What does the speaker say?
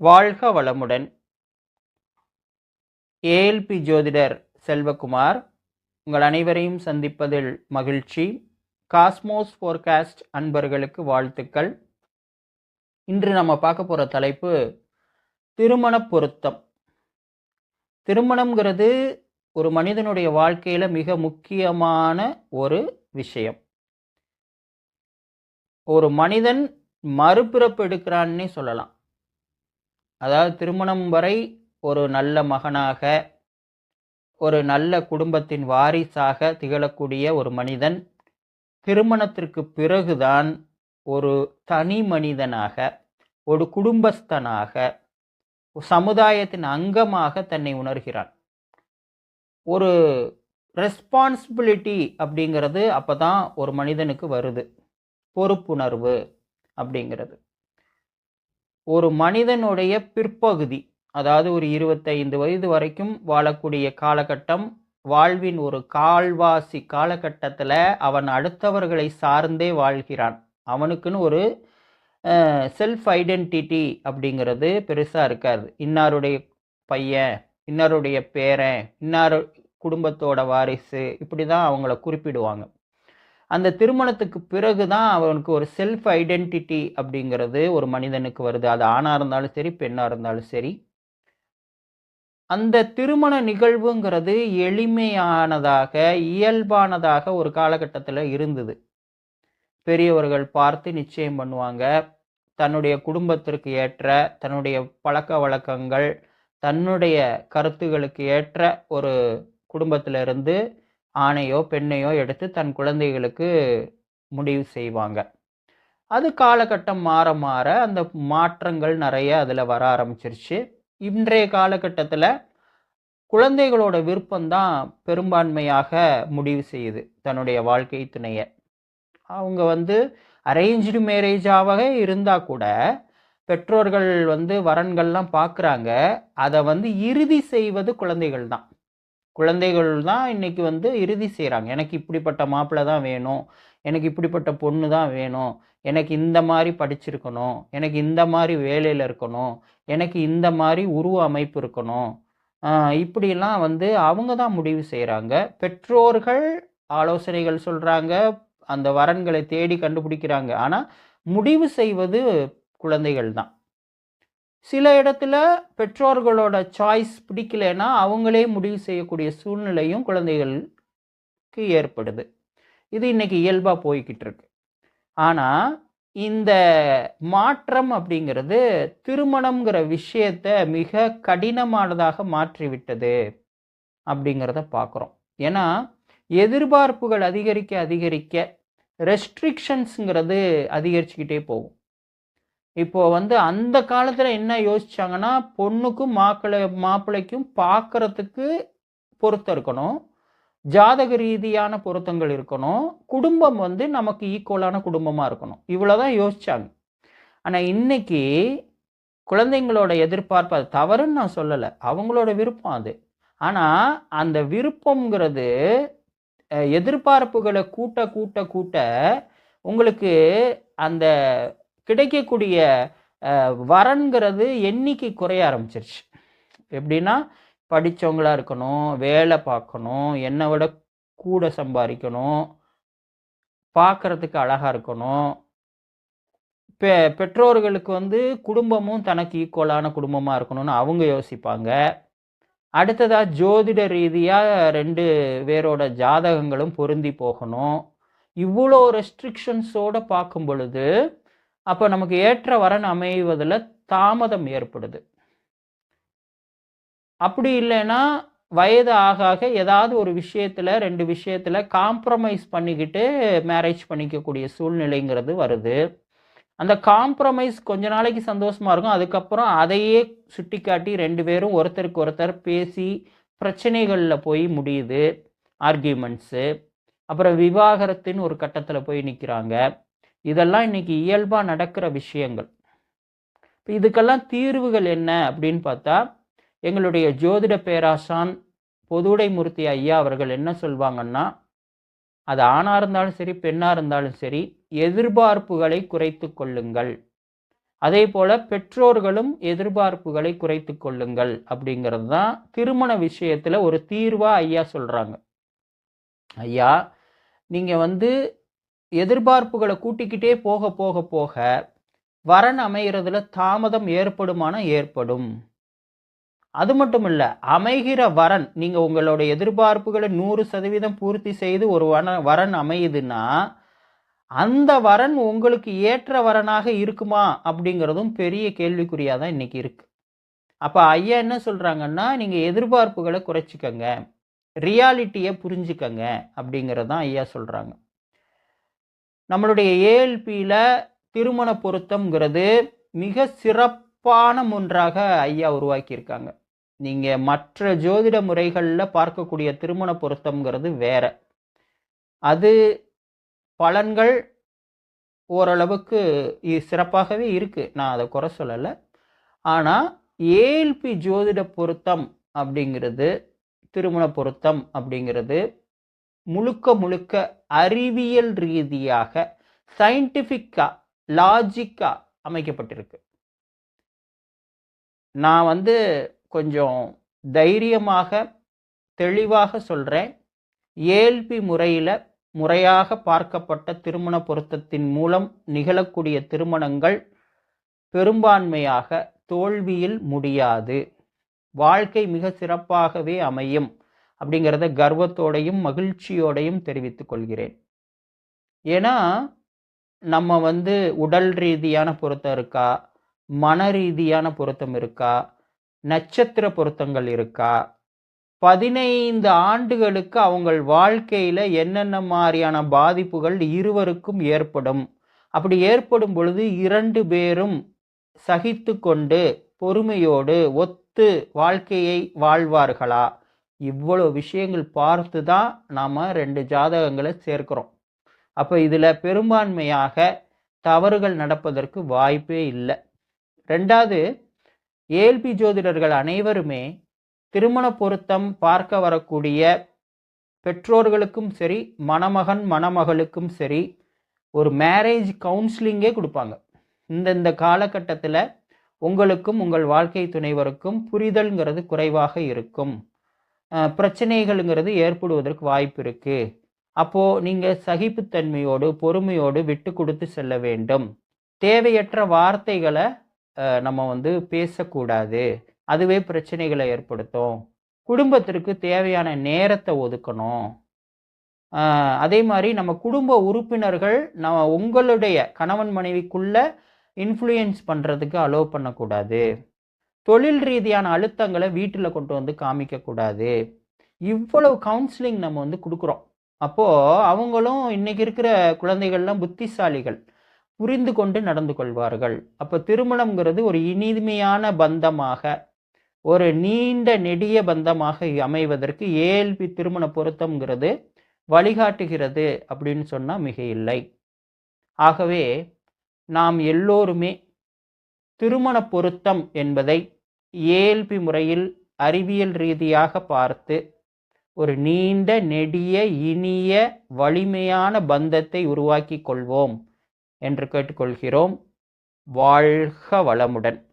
வாழ்க வளமுடன். ஏஎல்பி ஜோதிடர் செல்வகுமார் உங்கள் அனைவரையும் சந்திப்பதில் மகிழ்ச்சி. காஸ்மோஸ் ஃபோர்காஸ்ட் அன்பர்களுக்கு வாழ்த்துக்கள். இன்று நம்ம பார்க்க போகிற தலைப்பு திருமண பொருத்தம். திருமணம்ங்கிறது ஒரு மனிதனுடைய வாழ்க்கையில் மிக முக்கியமான ஒரு விஷயம். ஒரு மனிதன் மறுபிறப்பு எடுக்கிறான்னே சொல்லலாம். அதாவது திருமணம் வரை ஒரு நல்ல மகனாக ஒரு நல்ல குடும்பத்தின் வாரிசாக திகழக்கூடிய ஒரு மனிதன் திருமணத்திற்கு பிறகுதான் ஒரு தனி மனிதனாக ஒரு குடும்பஸ்தனாக சமுதாயத்தின் அங்கமாக தன்னை உணர்கிறான். ஒரு ரெஸ்பான்சிபிலிட்டி அப்படிங்கிறது அப்போ தான் ஒரு மனிதனுக்கு வருது. பொறுப்புணர்வு அப்படிங்கிறது. ஒரு மனிதனுடைய பிற்பகுதி அதாவது ஒரு இருபத்தைந்து வயது வரைக்கும் வாழக்கூடிய காலகட்டம் வாழ்வின் ஒரு கால்வாசி காலகட்டத்தில் அவன் அடுத்தவர்களை சார்ந்தே வாழ்கிறான். அவனுக்குன்னு ஒரு செல்ஃப் ஐடென்டிட்டி அப்படிங்கிறது பெருசாக இருக்காது. இன்னாருடைய பையன் இன்னாருடைய பேரன் இன்னார் குடும்பத்தோட வாரிசு இப்படி தான் அவங்கள குறிப்பிடுவாங்க. அந்த திருமணத்துக்கு பிறகு தான் அவனுக்கு ஒரு செல்ஃப் ஐடென்டிட்டி அப்படிங்கிறது ஒரு மனிதனுக்கு வருது. அது ஆணாக இருந்தாலும் சரி பெண்ணாக இருந்தாலும் சரி. அந்த திருமண நிகழ்வுங்கிறது எளிமையானதாக இயல்பானதாக ஒரு காலகட்டத்தில் இருந்தது. பெரியவர்கள் பார்த்து நிச்சயம் பண்ணுவாங்க. தன்னுடைய குடும்பத்திற்கு ஏற்ற தன்னுடைய பழக்க வழக்கங்கள் தன்னுடைய கருத்துகளுக்கு ஏற்ற ஒரு குடும்பத்திலிருந்து ஆணையோ பெண்ணையோ எடுத்து தன் குழந்தைகளுக்கு முடிவு செய்வாங்க. அது காலகட்டம் மாற மாற அந்த மாற்றங்கள் நிறைய அதில் வர ஆரம்பிச்சிருச்சு. இன்றைய காலகட்டத்தில் குழந்தைகளோட விருப்பம்தான் பெரும்பான்மையாக முடிவு செய்யுது தன்னுடைய வாழ்க்கை துணையை. அவங்க வந்து அரேஞ்சு மேரேஜாக இருந்தால் கூட பெற்றோர்கள் வந்து வரன்கள்லாம் பார்க்குறாங்க அதை வந்து இறுதி செய்வது குழந்தைகள் தான் குழந்தைகள் தான் இன்னைக்கு வந்து இறுதி செய்கிறாங்க எனக்கு இப்படிப்பட்ட மாப்பிள்ளை தான் வேணும். எனக்கு இப்படிப்பட்ட பொண்ணு தான் வேணும். எனக்கு இந்த மாதிரி படிச்சிருக்கணும். எனக்கு இந்த மாதிரி வேலையில் இருக்கணும். எனக்கு இந்த மாதிரி உருவ அமைப்பு இருக்கணும். இப்படிலாம் வந்து அவங்க தான் முடிவு செய்கிறாங்க பெற்றோர்கள் ஆலோசனைகள் சொல்கிறாங்க அந்த வரன்களை தேடி கண்டுபிடிக்கிறாங்க. ஆனால் முடிவு செய்வது குழந்தைகள் தான். சில இடத்துல பெற்றோர்களோட சாய்ஸ் பிடிக்கலைன்னா அவங்களே முடிவு செய்யக்கூடிய சூழ்நிலையும் குழந்தைகளுக்கு ஏற்படுது. இது இன்றைக்கி இயல்பாக போய்கிட்டு இருக்கு. ஆனால் இந்த மாற்றம் அப்படிங்கிறது திருமணம்ங்கிற விஷயத்தை மிக கடினமானதாக மாற்றிவிட்டது அப்படிங்கிறத பார்க்குறோம் ஏன்னா எதிர்பார்ப்புகள் அதிகரிக்க அதிகரிக்க ரெஸ்ட்ரிக்ஷன்ஸுங்கிறது அதிகரிச்சுக்கிட்டே போகும். இப்போ வந்து அந்த காலத்தில் என்ன யோசிச்சாங்கன்னா பொண்ணுக்கும் மாப்பிள்ளை மாப்பிள்ளைக்கும் பார்க்கறதுக்கு பொருத்தம் இருக்கணும். ஜாதக ரீதியான பொருத்தங்கள் இருக்கணும். குடும்பம் வந்து நமக்கு ஈக்குவலான குடும்பமாக இருக்கணும். இவ்வளோதான் யோசிச்சாங்க. ஆனால் இன்னைக்கு குழந்தைங்களோட எதிர்பார்ப்பு அது தவறுன்னு நான் சொல்லலை. அவங்களோட விருப்பம் அது. ஆனால் அந்த விருப்பங்கிறது எதிர்பார்ப்புகளை கூட்ட கூட்ட கூட்ட உங்களுக்கு அந்த கிடைக்கக்கூடிய வரன்கிறது எண்ணிக்கை குறைய ஆரம்பிச்சிருச்சு. எப்படின்னா படித்தவங்களா இருக்கணும் வேலை பார்க்கணும் என்னை விட கூட சம்பாதிக்கணும் பார்க்குறதுக்கு அழகாக இருக்கணும். பெ பெற்றோர்களுக்கு வந்து குடும்பமும் தனக்கு ஈக்குவலான குடும்பமாக இருக்கணும்னு அவங்க யோசிப்பாங்க. அடுத்ததாக ஜோதிட ரீதியாக ரெண்டு பேரோட ஜாதகங்களும் பொருந்தி போகணும். இவ்வளோ ரெஸ்ட்ரிக்ஷன்ஸோடு பார்க்கும் பொழுது அப்போ நமக்கு ஏற்ற வரன் அமைவதில் தாமதம் ஏற்படுது. அப்படி இல்லைன்னா வயது ஆக ஆக ஏதாவது ஒரு விஷயத்தில் ரெண்டு விஷயத்தில் காம்ப்ரமைஸ் பண்ணிக்கிட்டு மேரேஜ் பண்ணிக்கக்கூடிய சூழ்நிலைங்கிறது வருது. அந்த காம்ப்ரமைஸ் கொஞ்ச நாளைக்கு சந்தோஷமாக இருக்கும். அதுக்கப்புறம் அதையே சுட்டி காட்டி ரெண்டு பேரும் ஒருத்தருக்கு ஒருத்தர் பேசி பிரச்சனைகளில் போய் முடியுது. ஆர்கியூமெண்ட்ஸு அப்புறம் விவாகரத்துன்னு ஒரு கட்டத்தில் போய் நிற்கிறாங்க இதெல்லாம் இன்னைக்கு இயல்பாக நடக்கிற விஷயங்கள். இப்போ இதுக்கெல்லாம் தீர்வுகள் என்ன அப்படின்னு பார்த்தா எங்களுடைய ஜோதிட பேராசான் பொதுடைமூர்த்தி ஐயா அவர்கள் என்ன சொல்வாங்கன்னா அது ஆணாக இருந்தாலும் சரி பெண்ணாக இருந்தாலும் சரி எதிர்பார்ப்புகளை குறைத்து கொள்ளுங்கள். அதே போல பெற்றோர்களும் எதிர்பார்ப்புகளை குறைத்து கொள்ளுங்கள் அப்படிங்கிறது தான் திருமண விஷயத்தில் ஒரு தீர்வாக ஐயா சொல்கிறாங்க ஐயா நீங்கள் வந்து எதிர்பார்ப்புகளை கூட்டிக்கிட்டே போக போக போக வரன் அமைகிறதுல தாமதம் ஏற்படுமான ஏற்படும். அது மட்டும் இல்லை அமைகிற வரன் நீங்கள் உங்களோட எதிர்பார்ப்புகளை நூறு சதவீதம் பூர்த்தி செய்து ஒரு வன வரன் அமையுதுன்னா அந்த வரன் உங்களுக்கு ஏற்ற வரனாக இருக்குமா அப்படிங்கிறதும் பெரிய கேள்விக்குறியாக தான் இன்றைக்கி இருக்குது அப்போ ஐயா என்ன சொல்கிறாங்கன்னா நீங்கள் எதிர்பார்ப்புகளை குறைச்சிக்கங்க ரியாலிட்டியை புரிஞ்சுக்கங்க அப்படிங்கிறது தான் ஐயா சொல்கிறாங்க நம்மளுடைய ஏஎல்பியில் திருமண பொருத்தம்ங்கிறது மிக சிறப்பான ஒன்றாக ஐயா உருவாக்கியிருக்காங்க. நீங்கள் மற்ற ஜோதிட முறைகளில் பார்க்கக்கூடிய திருமண பொருத்தம்ங்கிறது வேற. அது பலன்கள் ஓரளவுக்கு இ- சிறப்பாகவே இருக்குது நான் அதை குறை சொல்லலை. ஆனால் ஏஎல்பி ஜோதிட பொருத்தம் அப்படிங்கிறது திருமண பொருத்தம் அப்படிங்கிறது முழுக்க முழுக்க அறிவியல் ரீதியாக சயின்டிஃபிக்காக லாஜிக்காக அமைக்கப்பட்டிருக்கு. நான் வந்து கொஞ்சம் தைரியமாக தெளிவாக சொல்கிறேன் ஏல்பி முறையில் முறையாக பார்க்கப்பட்ட திருமண பொருத்தத்தின் மூலம் நிகழக்கூடிய திருமணங்கள் பெரும்பான்மையாக தோல்வியில் முடியாது. வாழ்க்கை மிக சிறப்பாகவே அமையும். அப்படிங்கிறத கர்வத்தோடையும் மகிழ்ச்சியோடையும் தெரிவித்துக் கொள்கிறேன். ஏன்னா நம்ம வந்து உடல் ரீதியான பொருத்தம் இருக்கா? மன ரீதியான பொருத்தம் இருக்கா? நட்சத்திர பொருத்தங்கள் இருக்கா? பதினைந்து ஆண்டுகளுக்கு அவங்கள் வாழ்க்கையில் என்னென்ன மாதிரியான பாதிப்புகள் இருவருக்கும் ஏற்படும்? அப்படி ஏற்படும் பொழுது இரண்டு பேரும் சகித்து கொண்டு பொறுமையோடு ஒத்து வாழ்க்கையை வாழ்வார்களா? இவ்வளோ விஷயங்கள் பார்த்து தான் நாம் ரெண்டு ஜாதகங்களை சேர்க்கிறோம். அப்போ இதில் பெரும்பான்மையாக தவறுகள் நடப்பதற்கு வாய்ப்பே இல்லை. ரெண்டாவது ஏல்பி ஜோதிடர்கள் அனைவருமே திருமண பொருத்தம் பார்க்க வரக்கூடிய பெற்றோர்களுக்கும் சரி மணமகன் மணமகளுக்கும் சரி ஒரு மேரேஜ் கவுன்சிலிங்கே கொடுப்பாங்க. இந்தந்த காலகட்டத்தில் உங்களுக்கும் உங்கள் வாழ்க்கை துணைவருக்கும் புரிதல்ங்கிறது குறைவாக இருக்கும். பிரச்சனைகள்ங்கிறது ஏற்படுவதற்கு வாய்ப்பு இருக்குது அப்போது நீங்கள் சகிப்புத்தன்மையோடு பொறுமையோடு விட்டு கொடுத்து செல்ல வேண்டும். தேவையற்ற வார்த்தைகளை நம்ம வந்து பேசக்கூடாது. அதுவே பிரச்சனைகளை ஏற்படுத்தும். குடும்பத்திற்கு தேவையான நேரத்தை ஒதுக்கணும். அதே மாதிரி நம்ம குடும்ப உறுப்பினர்கள் நம்ம உங்களுடைய கணவன் மனைவிக்குள்ள இன்ஃப்ளூயன்ஸ் பண்ணுறதுக்கு அலோவ் பண்ணக்கூடாது. தொழில் ரீதியான அழுத்தங்களை வீட்டில் கொண்டு வந்து காமிக்கக்கூடாது. இவ்வளவு கவுன்சிலிங் நம்ம வந்து கொடுக்குறோம். அப்போது அவங்களும் இன்றைக்கி இருக்கிற குழந்தைகள்லாம் புத்திசாலிகள். புரிந்து கொண்டு நடந்து கொள்வார்கள். அப்போ திருமணம்ங்கிறது ஒரு இனிமையான பந்தமாக ஒரு நீண்ட நெடிய பந்தமாக அமைவதற்கு ஏல்பி திருமண பொருத்தம்ங்கிறது வழிகாட்டுகிறது அப்படின்னு சொன்னால் மிக இல்லை. ஆகவே நாம் எல்லோருமே திருமண பொருத்தம் என்பதை ஏஎல்பி முறையில் அறிவியல் ரீதியாக பார்த்து ஒரு நீண்ட நெடிய இனிய வலிமையான பந்தத்தை உருவாக்கி கொள்வோம் என்று கேட்டுக்கொள்கிறோம். வாழ்க வளமுடன்.